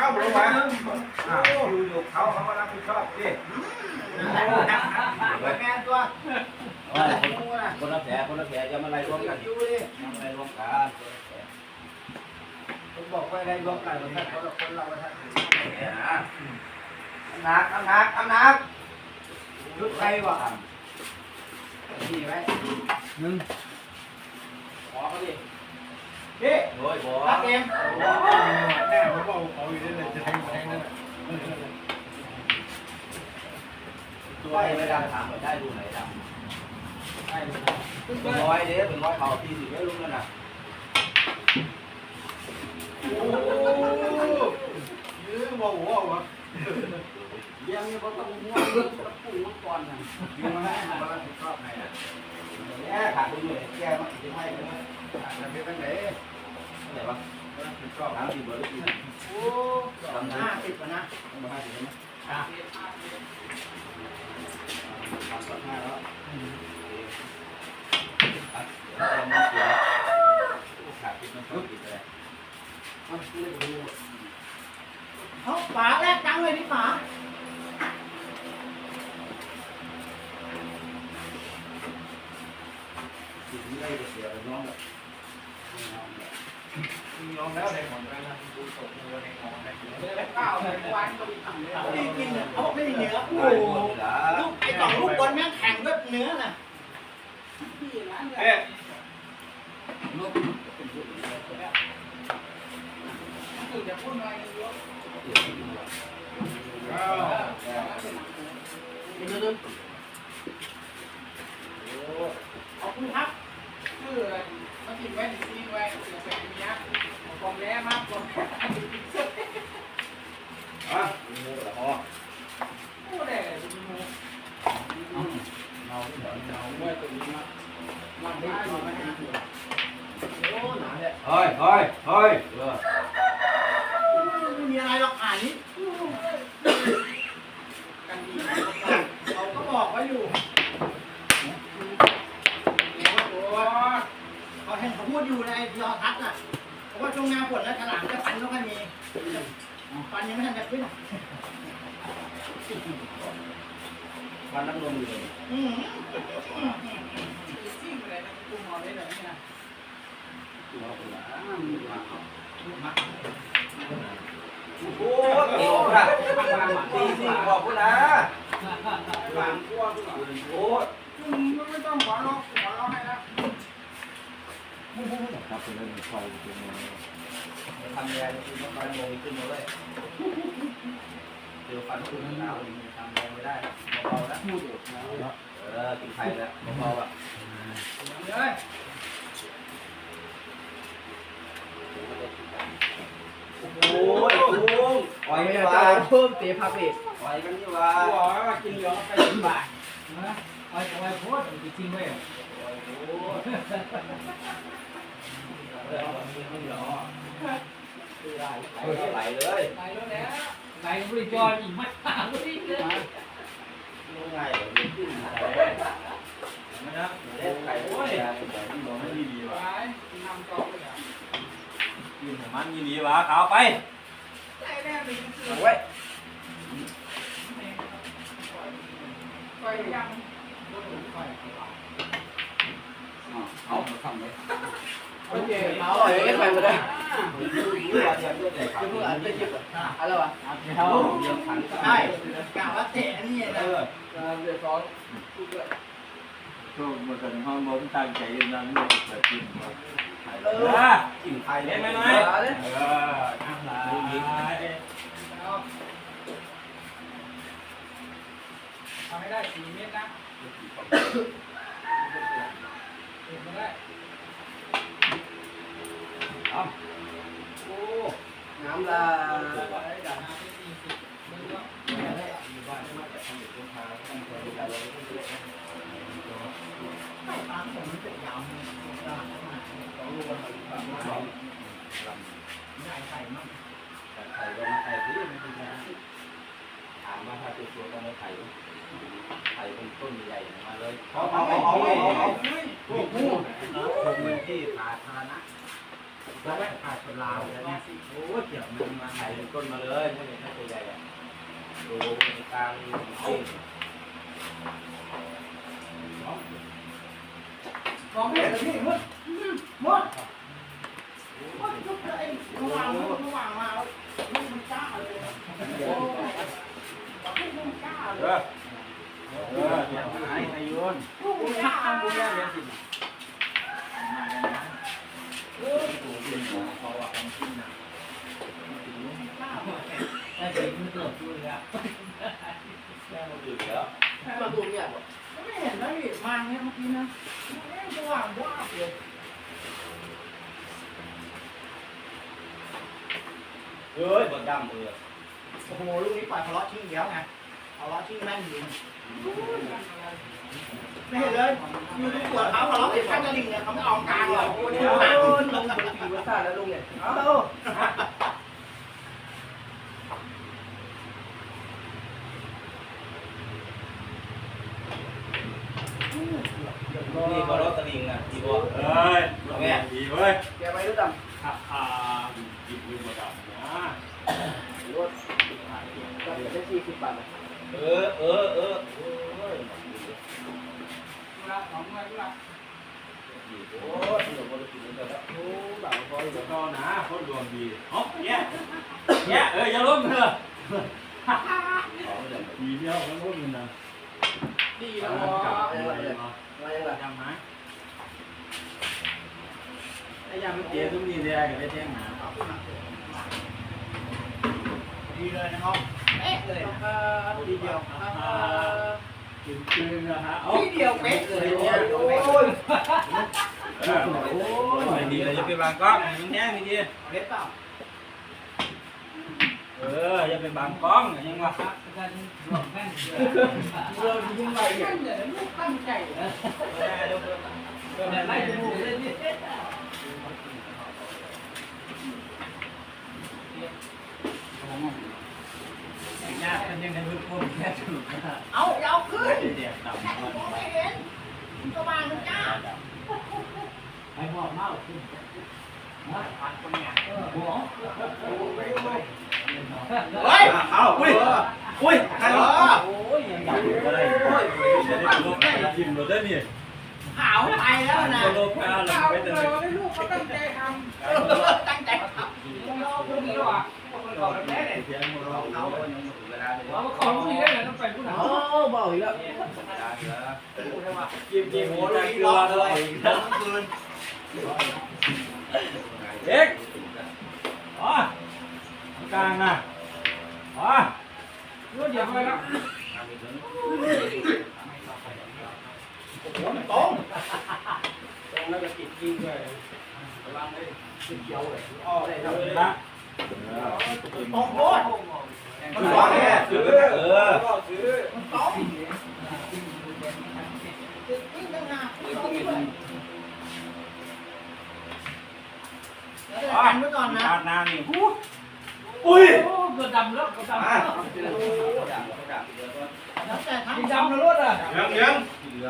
อ้าวลงมาอ้าวอยู่อยู่เขาเขาก็รับผิดชอบสิแม่ตัวคนละแผลคนละแผลจะมาไล่รวมกันอยู่ดิมาไล่รวมกันผมบอกว่าได้รวมกันท่านเขาคนเราท่านเนี่ยนะหนักน้ำหนักน้ำหนักยุดใครวะนี่ไว้หนึ่งขอเขาดิ พี่โอ้ยบอรักเองแม่ผมบอกเขาอยู่นี่เลยจะแทงแทงนั่นตัวไอ้ไม่ดังถามว่าได้ดูไหนดังเป็นร้อยเด้เป็นร้อยเขาที่สิบไม่รู้กันนะโอ้ยื้อบอกว่าวะ เลี้ยงนี่ก็ต้องม้วนต้องปูมังกรนะยื้อมาให้มารับผิดชอบไงอะเนี่ขาดตัวอยู่แก้มาจะให้ไหมจะเป็นตั้งไหนไหนวะรับผิดชอบถามสิบเบอร์กี่โอ้สองห้าสิบนะต้งมาห้าสิบไหมอะสามสิบห้าแล้วขาดมันเขาดติดมันติดเลยเขาฝาแรกจังเลยนี่ฝา ติดไม่ได้เสียน้องแบบ ยอมแล้วในของไปนะดูตกมือในของในหัว ข้าวเลยวันก็มีตังค์เลยไม่กินเนี่ย เขาบอกไม่ได้เนื้อโอ้โอ้โหโหล่ะลูกไอ้สองลูกบอลแม่งแข็งด้วยเนื้อน่ะเอ๊ะลูกเป็นลูกอย่างเงี้ยอ้าวขอบคุณครับคือมากินไว้ที่นี่ไว้เดี๋ยวไปเมียกองแร่มากกว่าอะ เฮ้ยเฮ้ยเฮ้ยเออไม่มีอะไรหรอกอ่านนี้กันดีเขาก็บอกไว้อยู่โอ้เขาเห็นเขาพูดอยู่ในยอทัศน์น่ะเพราะว่าช่วงหน้าฝนแล้วฉลามจะฟันไม่ค่อยมีฟันยังไม่ทันจะขึ้นอะวันน้ำนมอยู่เลยอืมซิ่งอะไรนะกูมองได้เลย โอ้ตีออกละตีสิบอกคนะหลังกว้างโอ้ไม่ต้องขอร้องขอร้องให้นะครับเป็นเรื่องไฟเป็นทำแรงคือมันฟันโมงขึ้นมาเลย ดี๋ยวฟันขึ้นหนาวทำแรงไม่ได้เบาๆนะพูดอยู่เออกินไข่แล้วเบาๆอะเลยโอ้ยลุงปล่อยไม่ไหวเพิ่มเตะพาเปะปล่อยกันนี่ว่ากูบอกว่ากินเหลือไปสิบบาทนะเอาไว้โพสจริงๆเว้ยไหลเลยไปแล้วแล้ว ไหนบริจออีกไม่หาบริเลยยังไงเดี๋ยวขึ้นไข่ไม่นะเล่นไข่โอ้ยแต่ที่บอกไม่ดีไปว่ะนำกองเลยอะกินของมันยี่ดีว่ะขาวไปได้แน่เลยคือเอาไว้ไปยังเอาทำเลยโอเคเอาอร่อยไม่ไปหมดเลย รู้ว่าเดี๋ยวเลือดไหลขาเด้ยิบอะไรวะเดี๋ยวขันใช่กล่าวว่าเตะนี่เออเดือดร้อนช่วงมันห้องบ่ตั้งใจอยู่นั้นไม่เกิดขึ้นมาเออกินไข่เล่นไหมน้อยเออน้ำลายทำให้ได้สี่เมตรนะเก็บมาได้เอา น้ำลาได้ด่าน้ำได้สี่สิบเองอยู่บ้านมาจากทำเด็กคนพาต้องคอยดูแลเราต้องดูแลไม่ตามผมมันจะยาวมันจะต้องรู้ว่ามันความร้อนลำใหญ่มากแต่ไข่ก็มาไข่ที่มันเป็นนะถามว่าถ้าตัวตัวต้องมาไข่ไข่เป็นต้นใหญ่มาเลยเอาเอาเอาเอาเอาเอาพวกผู้พวกเมืองที่สาธารณะ แล้วแม่ขาดคนลาวแล้วเนี่ยโอ้เกี่ยวมันมาถ่ายเป็นต้นมาเลยถ้าเห็นถ้าตัวใหญ่อะดูกลางจริงมองไม่เห็นเลยพี่มดมดมดยุบเลยระวังระวังมาแล้วมันกล้าเลยโอ้มันกล้าเอเลยอเออเดี๋ยวหายอายุนมันกล้าเลย แม่ มาดื่มแล้วมาดูเนี่ยไม่เห็นเลยมาเนี่ยเมื่อกี้นะระวังว่าเลยเฮ้ยบดดำเลยโอ้โหลูกนี้ปล่อยทะเลาะชิงเดียวไงทะเลาะชิงแม่งยิงไม่เห็นเลยอยู่ทุกตัวเขาทะเลาะติดข้างกระดิ่งเนี่ยเขาไม่ออกกลางหรอกโอ้โหลงบนปีวัซ่าแล้วลุงเนี่ยเอา นี่ก็รถตะลิงนะที่บอก เอ้ยแม่ดีเว้ย แกไปรู้จั กอ่าอ่าหยิบมือมาดับนะรถก็จะได้สี่สิบบาทเออเออเออโอ้ยละสองร้อยละโอ้ยที่หนูบริสุทธิ์แล้วโอ้หลังคอยแล้วก็นะคนดวงดีเฮ้ยเนี่ยเนี่ยเอออย่าล้มเถอะของเดิมดีเดียวมันล้มนะดีแล้วบวะอะไรมาอะไรล่ะจำไหม ไอ้ยามันเจี๊ยบตรงนี้เลยก็ได้แจ้งหนาดีเลยนะครับเอ๊ะเลยเออทีเดียวจึงจึงนะฮะทีเดียวเป๊ะเลยเนี่ยโอ้ยโอ้ยไม่ดีเลยจะเป็นบางกล้องอย่างเงี้ยมีดีเป๊ะเปล่าเอออย่าเป็นบางกล้องยังวะเรายิงไปเนี่ยตั้งใจลูกตั้งใจนะไล่จมูกเลยนี่ ยากมันยังในมือพวกแค่ถูกนะเอาเอาขึ้นเดี๋ยวต่ำแค่มไม่เห็นมันก็วางมันกล้าไอ้บอกเมาขึ้นเฮ้ยเอาอุ้ยอุ้ยใครวะโอ้ยยังอยากอยู่ก็ได้โอ้ยจะได้ลบได้จิ้มเราได้เนี่ยขาวไปแล้วนะลบกาหลังเอาไปเลแต่ยลูกเขาตั้งใจทำตั้งใจทมึงรอพวกนี้หรอพวกมันรอแบบนี้เนี่ยเสียงเรอายังอยู่เวลาเลยว่าของคุยได้เลยต้องไปผู้หญิงำ โอ้เบาอีกแล้วเวลาเหลือจิ้มจิ้มโอ้ยเกลือเลยอีกแล้วคืนเด็กอ๋อกลางนะอ๋ อ รู้เดี๋ยวไปแล้ว โอ้โหมันตรง ตรงแล้วก็ติดยิงด้วยระวังเลยขึ้นเขียวเลยอ้อได้ เอา ทำ เล เลย ย ละ ตรงโคตร มันร้อนแน่ซื้อเออ มันตรงวิ่งตั้งนานตรงด้วยแล้วเดี๋ยวกันไว้ก่อนนะ ขาดน้ำนี่ อุ้ย โอ้เกิดดำแล้วเกิดดำ อ่ะ แล้ว ด่าด่าเดี๋ยวก็ แล้วแต่ทั้ง กินดำแล้วรถอ่ะ ยังยัง เหลือ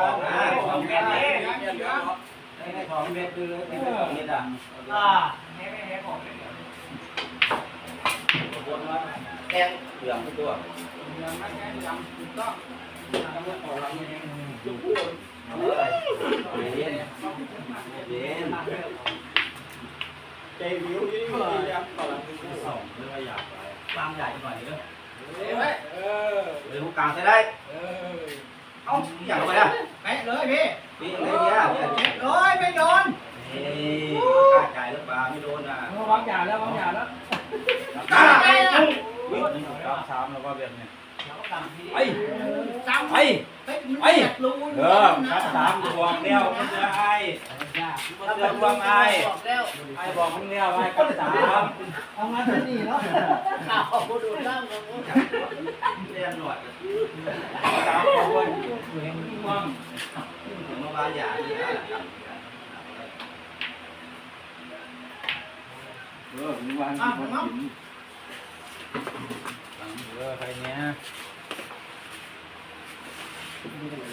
บอกนะของแม่เอง ให้สองเม็ดดูเลย นี่เป็นของนี่ด่า อ่า งเหลืองทุกตัวยังไม่แม่ดำถูกต้องทำเองจุกพูดเฮ้ยเย็นเย็นใจวิวยี่ห้อยักต่อหลังสองเรื่องอยากไปตามใหญ่หน่อยเด้อเออเลยลูกกลางใช้ได้เออเอ้าอยากไปอะแปะเลยพี่พี่อะไรเนี่ยเลยไม่โดนนี่กล้าจ่ายหรือเปล่าไม่โดนอะวางยาแล้ววางยาแล้วกล้าไปเลย วิ่งหนึ่งสามสามแล้วก็แบบเนี้ยไปจำไปไปไปรูเออครับสามดวงเดียวมันจะไอ้มันจะดวงไอ้บอกแล้วไอ้บอกมึงเนี่ยไอ้กับสามเอามาที่นี่เนาะข่าวดูดล่างกันเรียนหน่อยสามคนม่วงถึงมาบานหยาดีนะเออมีวันที่ผ มกินเออใครเนี้ย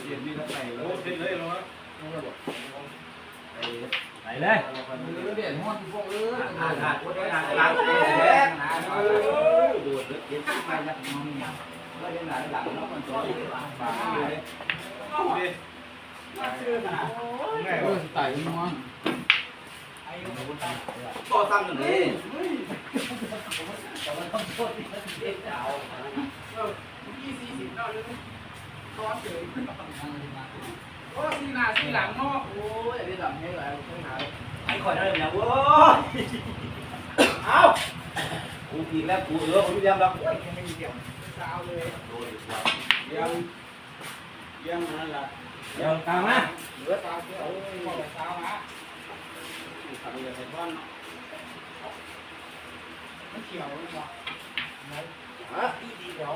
เรียนมีทั้งไหนโอ้เสร็จเลยเหรอไอ้ไหลเลยเด่นห้องพวกเอออ่านอ่านพูดได้อ่านอ่านแซ่บนะดูดเด็ดไปนะน้องเนี่ยก็ยังหลังหลังน้องมันตัวนี้ปากอยู่เลยแม่เออไต่มั้งก็ตั้งหนึ่ง นี่ยี่สี่สิบเนาะเลยร้อนเฉยโอ้สีหน้าสีหลังเนาะโอ้ยอันนี้หลังให้ไรต้องหาไอ้คอยได้เนี่ยโว้ยเอากูอีกแล้วกูเออผมยังรับสาวเลยยังยังนั่นแหละยวกลางมาเหลือสาวเดียวพอสาวมาทำอย่างไรบ้าง เขียวเลยว่ะฮะดีดีเดี๋ยว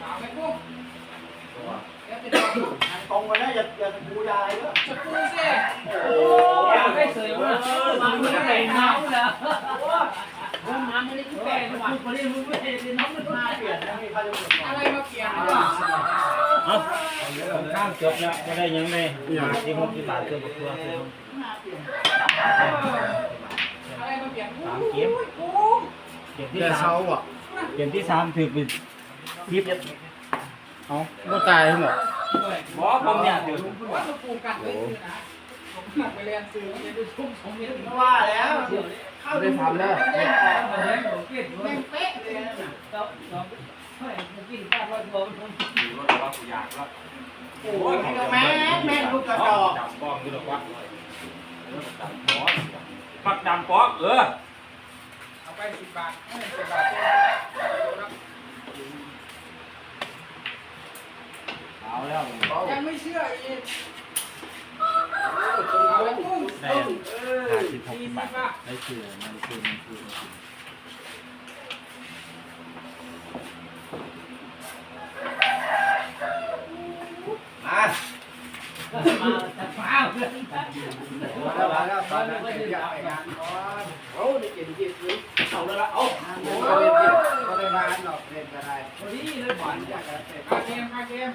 สาวไม่พุ่งแกเป็นตรงไปนะอย่าอย่าบูยายเนอะจะพูดสิโอ้อยากได้เสยมามาไม่ได้น้ำแล้วมึงมาไม่ได้กูแก่ทุกวันมึงไม่ได้มึงไม่ได้น้องมันมาเปลี่ยนนะมีใครจะเปลี่ยนอะไรมาเปลี่ยนอ่อะเอาข้ามจบแล้วก็ได้ยังไงที่หกที่บาทเกือบตัวมาเปลี่ยน อะไรมาเปลี่ยนสามเกมเกมที่แกสาเช้ามอะเกมที่สามถือเป็นทิปเอาก็ตายทั้งหมดบอกผมเนี่ยถือว่าจะปลูกกันเลยคือนะผมหนักไปเรียนซื้อจะดูชุ่มชมเยอะว่าแล้วเข้าได้ทำแล้วแม่งเป๊ะเลยนะโอ้ยแม่งแม่งลูกกระจอกดำป้องอยู่หรอกวะ ปักดำป้องเออ เอาไปสิบบาทไม่สิบบาทเอาแล้วยังไม่เชื่ออีกเอาไปพุ่งได้เออห้าสิบหกสี่สิสิบบาบทบาทได้คือมันคือมันคือ มาแล้วแล้วตอนนั้นอยากไปงานก่อนเอาในเจ็ดเจ็ดซื้อเอาแล้วละเอาก็ได้เล่นก็ได้งานหรอกเล่นก็ได้พอดีเลยหวานอยากจะเสร็จคาเกมคาเกม